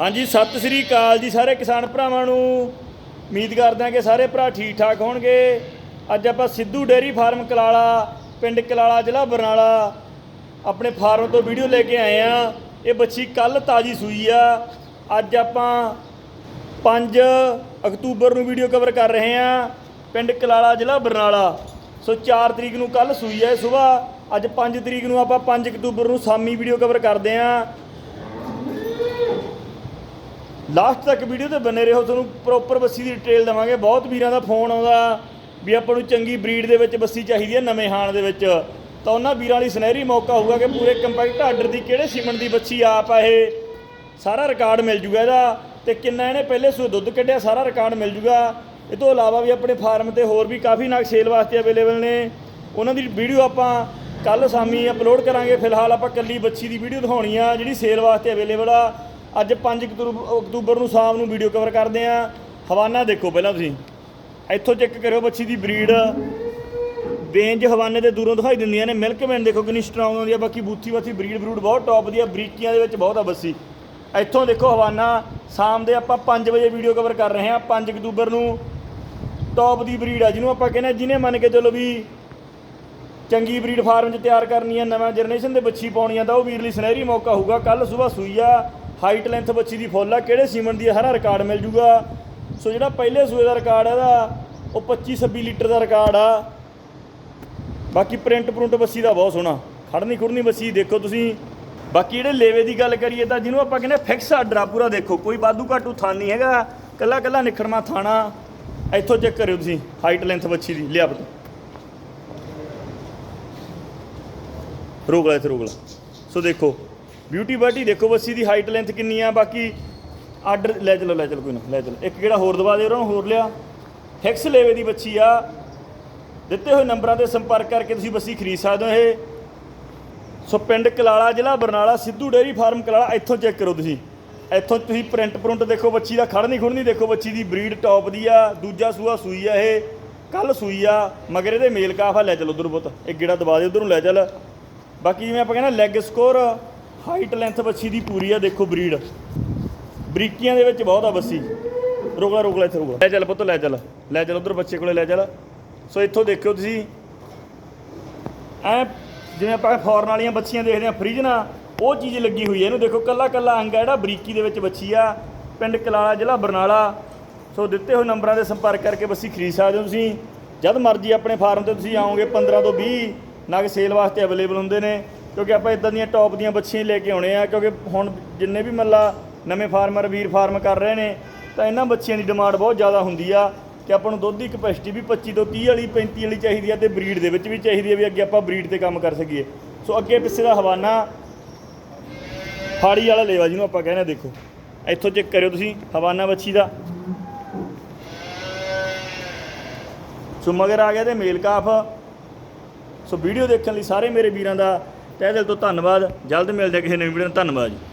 ਹਾਂਜੀ, ਸਤਿ ਸ੍ਰੀ ਅਕਾਲ ਜੀ ਸਾਰੇ ਕਿਸਾਨ ਭਰਾਵਾਂ ਨੂੰ। ਉਮੀਦ ਕਰਦੇ ਹਾਂ ਕਿ ਸਾਰੇ ਭਰਾ ਠੀਕ ਠਾਕ ਹੋਣਗੇ। ਅੱਜ ਆਪਾਂ ਸਿੱਧੂ ਡੇਅਰੀ ਫਾਰਮ ਕਲਾਲਾ, ਪਿੰਡ ਕਲਾਲਾ, ਜ਼ਿਲ੍ਹਾ ਬਰਨਾਲਾ ਆਪਣੇ ਫਾਰਮ ਤੋਂ ਵੀਡੀਓ ਲੈ ਕੇ ਆਏ ਆ ਇਹ ਬੱਚੀ ਕੱਲ ਤਾਜੀ ਸੂਈ ਆ। ਅੱਜ ਆਪਾਂ 5 ਅਕਤੂਬਰ ਨੂੰ ਵੀਡੀਓ ਕਵਰ ਕਰ ਰਹੇ ਆ ਪਿੰਡ ਕਲਾਲਾ, ਜ਼ਿਲ੍ਹਾ ਬਰਨਾਲਾ। ਸੋ 4 ਤਰੀਕ ਨੂੰ ਕੱਲ ਸੂਈ ਹੈ ਸਵੇਰ। ਅੱਜ 5 ਤਰੀਕ ਨੂੰ ਆਪਾਂ 5 ਅਕਤੂਬਰ ਨੂੰ ਸ਼ਾਮੀ ਵੀਡੀਓ ਕਵਰ ਕਰਦੇ ਆ ਲਾਸਟ ਤੱਕ ਵੀਡੀਓ ਤੇ ਬਨੇ ਰਹੋ, ਤੁਹਾਨੂੰ ਪ੍ਰੋਪਰ ਬੱਸੀ ਦੀ ਡਿਟੇਲ ਦਵਾਂਗੇ। ਬਹੁਤ ਵੀਰਾਂ ਦਾ ਫੋਨ ਆਉਂਦਾ ਵੀ ਆਪਾਂ ਨੂੰ ਚੰਗੀ ਬਰੀਡ ਦੇ ਵਿੱਚ ਬੱਸੀ ਚਾਹੀਦੀ ਹੈ, ਨਵੇਂ ਹਾਣ ਦੇ ਵਿੱਚ। ਤਾਂ ਉਹਨਾਂ ਵੀਰਾਂ ਲਈ ਸੁਨਹਿਰੀ ਮੌਕਾ ਹੋਊਗਾ ਕਿ ਪੂਰੇ ਕੰਪੈਕਟ ਆਰਡਰ ਦੀ ਕਿਹੜੇ ਸੀਮਨ ਦੀ ਬੱਚੀ ਆਪ ਆ ਇਹ ਸਾਰਾ ਰਿਕਾਰਡ ਮਿਲ ਜੂਗਾ ਇਹਦਾ। ਤੇ ਕਿੰਨਾ ਇਹਨੇ ਪਹਿਲੇ ਸੂ ਦੁੱਧ ਕੱਢਿਆ, ਸਾਰਾ ਰਿਕਾਰਡ ਮਿਲ ਜੂਗਾ। ਇਹ ਤੋਂ ਇਲਾਵਾ ਵੀ ਆਪਣੇ ਫਾਰਮ ਤੇ ਹੋਰ ਵੀ ਕਾਫੀ ਨਗ ਸੇਲ ਵਾਸਤੇ ਅਵੇਲੇਬਲ ਨੇ। ਉਹਨਾਂ ਦੀ ਵੀਡੀਓ ਆਪਾਂ ਕੱਲ ਸ਼ਾਮੀ ਅਪਲੋਡ ਕਰਾਂਗੇ। ਫਿਲਹਾਲ ਆਪਾਂ ਕੱਲੀ ਬੱਚੀ ਦੀ ਵੀਡੀਓ ਦਿਖਾਉਣੀ ਆ, ਜਿਹੜੀ ਸੇਲ ਵਾਸਤੇ ਅਵੇਲੇਬਲ ਆ। ਅੱਜ 5 ਅਕਤੂਬ- ਅਕਤੂਬਰ ਨੂੰ ਸ਼ਾਮ ਨੂੰ ਵੀਡੀਓ ਕਵਰ ਕਰਦੇ ਆ ਹਵਾਨਾ ਦੇਖੋ ਪਹਿਲਾਂ ਤੁਸੀਂ। ਇੱਥੋਂ ਚੈੱਕ ਕਰਿਓ ਬੱਚੀ ਦੀ ਬਰੀਡ ਬੇਂਜ ਹਵਾਨੇ ਦੇ ਦੂਰੋਂ ਦਿਖਾਈ ਦਿੰਦੀਆਂ ਨੇ। ਮਿਲਕਮੈਨ ਦੇਖੋ ਕਿੰਨੀ ਸਟਰੋਂਗ ਹੁੰਦੀ ਆ। ਬਾਕੀ ਬੂਥੀ ਬਾਥੀ ਬਰੀਡ ਬਰੂਡ ਬਹੁਤ ਟੌਪ ਦੀ ਆ ਬਰੀਕੀਆਂ ਦੇ ਵਿੱਚ ਬਹੁਤ ਆ ਬੱਸੀ। ਇੱਥੋਂ ਦੇਖੋ ਹਵਾਨਾ। ਸ਼ਾਮ ਦੇ ਆਪਾਂ 5 ਵਜੇ ਵੀਡੀਓ ਕਵਰ ਕਰ ਰਹੇ ਹਾਂ। 5 ਅਕਤੂਬਰ ਨੂੰ ਟੌਪ ਦੀ ਬਰੀਡ ਆ ਜਿਹਨੂੰ ਆਪਾਂ ਕਹਿੰਦੇ ਜਿਹਨੇ ਮੰਨ ਕੇ ਚਲੋ ਵੀ ਚੰਗੀ ਬਰੀਡ ਫਾਰਮ 'ਚ ਤਿਆਰ ਕਰਨੀ ਆ, ਨਵਾਂ ਜਨਰੇਸ਼ਨ ਦੇ ਬੱਚੀ ਪਾਉਣੀ ਆ, ਤਾਂ ਉਹ ਵੀਰ ਲਈ ਸੁਨਹਿਰੀ ਮੌਕਾ ਹੋਊਗਾ। ਕੱਲ ਸਵੇਰ ਸੂਈ ਆ। ਹਾਈਟ ਲੈਂਥ ਬੱਚੀ ਦੀ ਫੁੱਲ ਆ, ਕਿਹੜੇ ਸੀਮਨ ਦੀ ਸਾਰਾ ਰਿਕਾਰਡ ਮਿਲ ਜੂਗਾ। ਸੋ ਜਿਹੜਾ ਪਹਿਲੇ ਸੂਏ ਦਾ ਰਿਕਾਰਡ ਆ ਇਹਦਾ, ਉਹ 25 26 ਲੀਟਰ ਦਾ ਰਿਕਾਰਡ ਆ। ਬਾਕੀ ਪ੍ਰਿੰਟ ਪ੍ਰਿੰਟ ਬੱਸੀ ਦਾ ਬਹੁਤ ਸੋਹਣਾ। ਖੜਨੀ ਖੁੜਨੀ ਬੱਸੀ ਦੇਖੋ ਤੁਸੀਂ। ਬਾਕੀ ਜਿਹੜੇ ਲੇਵੇ ਦੀ ਗੱਲ ਕਰੀਏ ਤਾਂ ਜਿਹਨੂੰ ਆਪਾਂ ਕਹਿੰਦੇ ਫਿਕਸ ਆਰਡਰ ਆ ਪੂਰਾ ਦੇਖੋ। ਕੋਈ ਵਾਧੂ ਘਾਟੂ ਥਾਂ ਨਹੀਂ ਹੈਗਾ। ਕੱਲਾ ਕੱਲਾ ਨਿਖੜਮਾ ਥਾਣਾ। ਇੱਥੋਂ ਚੈੱਕ ਕਰਿਓ ਤੁਸੀਂ, ਹਾਈਟ ਲੈਂਥ ਬੱਚੀ ਦੀ। ਲਿਆ ਬਤੋ ਰੋਕ ਲੈ ਇੱਥੇ, ਰੋਕ ਲੈ। ਸੋ ਦੇਖੋ ਬਿਊਟੀ ਬਾਟੀ ਦੇਖੋ ਬੱਸੀ ਦੀ ਹਾਈਟ ਲੈਂਥ ਕਿੰਨੀ ਆ, ਬਾਕੀ ਆਰਡਰ ਲੈ ਚਲੋ ਲੈ ਚਲੋ ਕੋਈ ਨਾ, ਲੈ ਚਲੋ। ਇੱਕ ਕਿਹੜਾ ਹੋਰ ਦਵਾ ਦੇ, ਉਹਨਾਂ ਨੂੰ ਹੋਰ ਲਿਆ। ਫਿਕਸ ਲੇਵੇ ਦੀ ਬੱਚੀ ਆ। ਦਿੱਤੇ ਹੋਏ ਨੰਬਰਾਂ ਤੇ ਸੰਪਰਕ ਕਰਕੇ ਤੁਸੀਂ ਬੱਸੀ ਖਰੀਦ ਸਕਦੇ ਹੋ ਇਹ। ਸੋ ਪਿੰਡ ਕਲਾਲਾ ਜ਼ਿਲ੍ਹਾ ਬਰਨਾਲਾ, ਸਿੱਧੂ ਡੇਅਰੀ ਫਾਰਮ ਕਲਾਲਾ, ਇੱਥੋਂ ਚੈੱਕ ਕਰੋ ਤੁਸੀਂ। ਇੱਥੋਂ ਤੁਸੀਂ ਪ੍ਰਿੰਟ ਪ੍ਰਿੰਟ ਦੇਖੋ ਬੱਚੀ ਦਾ ਖੜਨੀ ਖੁੜਨੀ ਦੇਖੋ ਬੱਚੀ ਦੀ ਬਰੀਡ ਟੌਪ ਦੀ ਆ, ਦੂਜਾ ਸੂਆ ਸੂਈ ਆ ਇਹ, ਕੱਲ ਸੂਈ ਆ, ਮਗਰ ਇਹਦੇ ਮੇਲ ਕਾਫ ਆ, ਲੈ ਚਲੋ ਉਧਰ ਪੁੱਤ ਇੱਕ ਗੇੜਾ ਦਬਾ ਦੇ, ਉਧਰ ਨੂੰ ਲੈ ਚੱਲ। ਬਾਕੀ ਜਿਵੇਂ ਆਪਾਂ ਕਹਿੰਦਾ ਲੈਗ ਸਕੋਰ ਹਾਈਟ, ਲੈਂਥ ਬੱਚੀ ਦੀ ਪੂਰੀ ਆ, ਦੇਖੋ ਬਰੀਡ। ਬਰੀਕੀਆਂ ਦੇ ਵਿੱਚ ਬਹੁਤ ਆ ਬੱਸੀ ਰੋਕ ਲੈ ਰੋਕ ਲੈ, ਇੱਥੇ ਰੋਕ ਲੈ। ਚੱਲ ਪੁੱਤ, ਲੈ ਚੱਲ। ਲੈ ਚੱਲ ਉਧਰ ਬੱਚੇ ਕੋਲੇ, ਲੈ ਚੱਲ। ਸੋ ਇੱਥੋਂ ਦੇਖਿਓ ਤੁਸੀਂ। ਐ ਜਿਵੇਂ ਆਪਾਂ ਫੌਰਨ ਵਾਲੀਆਂ ਬੱਚੀਆਂ ਦੇਖਦੇ ਆ ਫ੍ਰਿਜ ਨਾਲ, ਉਹ ਚੀਜ਼ ਲੱਗੀ ਹੋਈ ਹੈ ਇਹਨੂੰ ਦੇਖੋ, ਕੱਲਾ ਕੱਲਾ ਅੰਗ ਹੈ ਜਿਹੜਾ ਬਰੀਕੀ ਦੇ ਵਿੱਚ ਬੱਚੀ ਆ। ਪਿੰਡ ਕਲਾਲਾ, ਜ਼ਿਲ੍ਹਾ ਬਰਨਾਲਾ। ਸੋ ਦਿੱਤੇ ਹੋਏ ਨੰਬਰਾਂ ਤੇ ਸੰਪਰਕ ਕਰਕੇ ਬੱਸੀ ਖਰੀਦ ਸਕਦੇ ਹੋ ਤੁਸੀਂ। ਜਦ ਮਰਜ਼ੀ ਆਪਣੇ ਫਾਰਮ ਤੇ ਤੁਸੀਂ ਆਓਗੇ 15 ਤੋਂ 20 ਨਗ ਸੇਲ ਵਾਸਤੇ ਅਵੇਲੇਬਲ ਹੁੰਦੇ ਨੇ। ਕਿਉਂਕਿ ਆਪਾਂ ਇਦਾਂ ਦੀਆਂ ਟੌਪ ਦੀਆਂ ਬੱਚੀਆਂ ਹੀ ਲੈ ਕੇ ਆਉਣੇ ਆ, ਕਿਉਂਕਿ ਹੁਣ ਜਿੰਨੇ ਵੀ ਮੱਲਾ ਨਵੇਂ ਫਾਰਮਰ ਵੀਰ ਫਾਰਮ ਕਰ ਰਹੇ ਨੇ, ਤਾਂ ਇਹਨਾਂ ਬੱਚੀਆਂ ਦੀ ਡਿਮਾਂਡ ਬਹੁਤ ਜ਼ਿਆਦਾ ਹੁੰਦੀ ਆ ਕਿ ਆਪਾਂ ਨੂੰ ਦੁੱਧ ਦੀ ਕਪੈਸਿਟੀ ਵੀ 25 ਤੋਂ 30 ਵਾਲੀ 35 ਵਾਲੀ ਚਾਹੀਦੀ ਆ ਤੇ ਬਰੀਡ ਦੇ ਵਿੱਚ ਵੀ ਚਾਹੀਦੀ ਆ ਵੀ ਅੱਗੇ ਆਪਾਂ ਬਰੀਡ ਤੇ ਕੰਮ ਕਰ ਸਕੀਏ। ਸੋ ਅੱਗੇ ਪਿੱਛੇ ਦਾ ਹਵਾਨਾ ਫਾੜੀ ਵਾਲਾ ਲੇਵਾ ਜਿਹਨੂੰ ਆਪਾਂ ਕਹਿੰਦੇ ਦੇਖੋ। ਇੱਥੋਂ ਚੈੱਕ ਕਰਿਓ ਤੁਸੀਂ, ਹਵਾਨਾ ਬੱਚੀ ਦਾ। ਸੋ ਮਗਰ ਆ ਗਿਆ ਤੇ ਮੇਲ ਕਾਫ। ਸੋ ਵੀਡੀਓ ਦੇਖਣ ਲਈ ਸਾਰੇ ਮੇਰੇ ਵੀਰਾਂ ਦਾ ਤਹਿ ਦਿਲ ਤੋਂ ਧੰਨਵਾਦ ਜਲਦ ਮਿਲਦੇ ਕਿਸੇ ਨਵੀਂ ਵੀਡੀਓ ਨਾਲ ਧੰਨਵਾਦ ਜੀ।